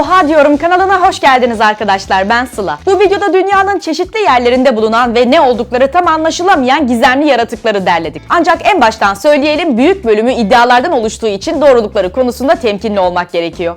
Oha diyorum kanalına hoş geldiniz arkadaşlar ben Sıla. Bu videoda dünyanın çeşitli yerlerinde bulunan ve ne oldukları tam anlaşılamayan gizemli yaratıkları derledik. Ancak en baştan söyleyelim büyük bölümü iddialardan oluştuğu için doğrulukları konusunda temkinli olmak gerekiyor.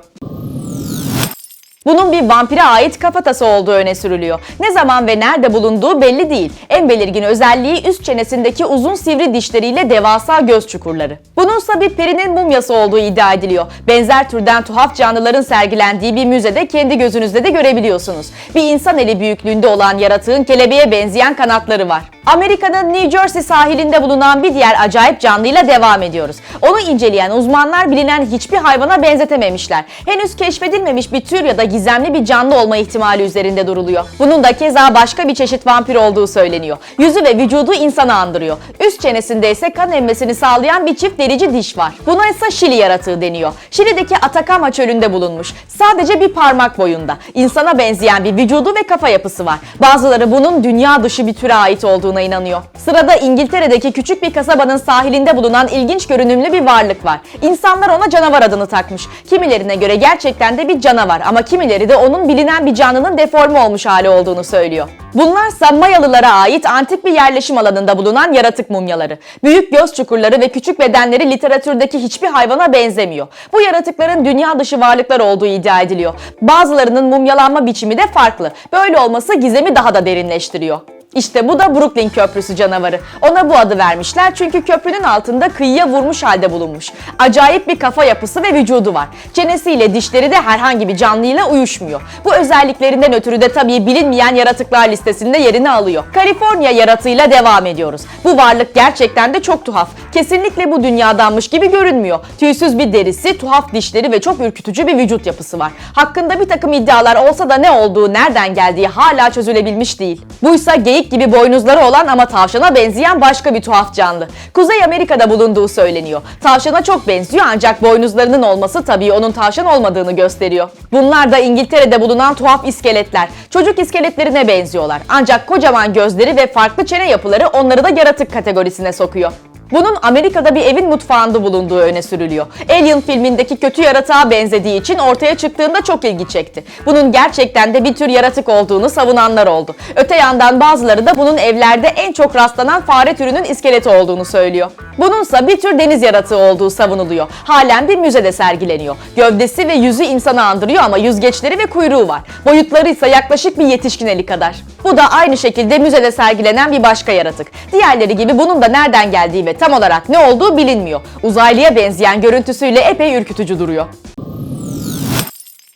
Bunun bir vampire ait kafatası olduğu öne sürülüyor. Ne zaman ve nerede bulunduğu belli değil. En belirgin özelliği üst çenesindeki uzun sivri dişleriyle devasa göz çukurları. Bununsa bir perinin mumyası olduğu iddia ediliyor. Benzer türden tuhaf canlıların sergilendiği bir müzede kendi gözünüzde de görebiliyorsunuz. Bir insan eli büyüklüğünde olan yaratığın kelebeğe benzeyen kanatları var. Amerika'nın New Jersey sahilinde bulunan bir diğer acayip canlıyla devam ediyoruz. Onu inceleyen uzmanlar bilinen hiçbir hayvana benzetememişler. Henüz keşfedilmemiş bir tür ya da gizemli bir canlı olma ihtimali üzerinde duruluyor. Bunun da keza başka bir çeşit vampir olduğu söyleniyor. Yüzü ve vücudu insanı andırıyor. Üst çenesinde ise kan emmesini sağlayan bir çift derici diş var. Buna ise Şili yaratığı deniyor. Şili'deki Atacama çölünde bulunmuş. Sadece bir parmak boyunda. İnsana benzeyen bir vücudu ve kafa yapısı var. Bazıları bunun dünya dışı bir türe ait olduğuna inanıyor. Sırada İngiltere'deki küçük bir kasabanın sahilinde bulunan ilginç görünümlü bir varlık var. İnsanlar ona canavar adını takmış. Kimilerine göre gerçekten de bir canavar ama kimileri de onun bilinen bir canlının deforme olmuş hali olduğunu söylüyor. Bunlarsa Mayalılara ait antik bir yerleşim alanında bulunan yaratık mumyaları. Büyük göz çukurları ve küçük bedenleri literatürdeki hiçbir hayvana benzemiyor. Bu yaratıkların dünya dışı varlıklar olduğu iddia ediliyor. Bazılarının mumyalanma biçimi de farklı. Böyle olması gizemi daha da derinleştiriyor. İşte bu da Brooklyn Köprüsü canavarı. Ona bu adı vermişler çünkü köprünün altında kıyıya vurmuş halde bulunmuş. Acayip bir kafa yapısı ve vücudu var. Çenesiyle dişleri de herhangi bir canlıyla uyuşmuyor. Bu özelliklerinden ötürü de tabii bilinmeyen yaratıklar listesinde yerini alıyor. Kaliforniya yaratığıyla devam ediyoruz. Bu varlık gerçekten de çok tuhaf. Kesinlikle bu dünyadanmış gibi görünmüyor. Tüysüz bir derisi, tuhaf dişleri ve çok ürkütücü bir vücut yapısı var. Hakkında bir takım iddialar olsa da ne olduğu, nereden geldiği hala çözülebilmiş değil. Buysa geyik gibi boynuzları olan ama tavşana benzeyen başka bir tuhaf canlı. Kuzey Amerika'da bulunduğu söyleniyor. Tavşana çok benziyor ancak boynuzlarının olması tabii onun tavşan olmadığını gösteriyor. Bunlar da İngiltere'de bulunan tuhaf iskeletler. Çocuk iskeletlerine benziyorlar. Ancak kocaman gözleri ve farklı çene yapıları onları da yaratık kategorisine sokuyor. Bunun Amerika'da bir evin mutfağında bulunduğu öne sürülüyor. Alien filmindeki kötü yaratığa benzediği için ortaya çıktığında çok ilgi çekti. Bunun gerçekten de bir tür yaratık olduğunu savunanlar oldu. Öte yandan bazıları da bunun evlerde en çok rastlanan fare türünün iskeleti olduğunu söylüyor. Bununsa bir tür deniz yaratığı olduğu savunuluyor. Halen bir müzede sergileniyor. Gövdesi ve yüzü insanı andırıyor ama yüzgeçleri ve kuyruğu var. Boyutları ise yaklaşık bir yetişkin eli kadar. Bu da aynı şekilde müzede sergilenen bir başka yaratık. Diğerleri gibi bunun da nereden geldiği ve tam olarak ne olduğu bilinmiyor. Uzaylıya benzeyen görüntüsüyle epey ürkütücü duruyor.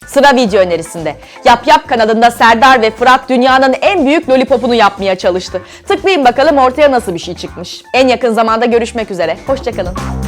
Sıra video önerisinde. Yap Yap kanalında Serdar ve Fırat dünyanın en büyük lollipopunu yapmaya çalıştı. Tıklayın bakalım ortaya nasıl bir şey çıkmış. En yakın zamanda görüşmek üzere. Hoşçakalın.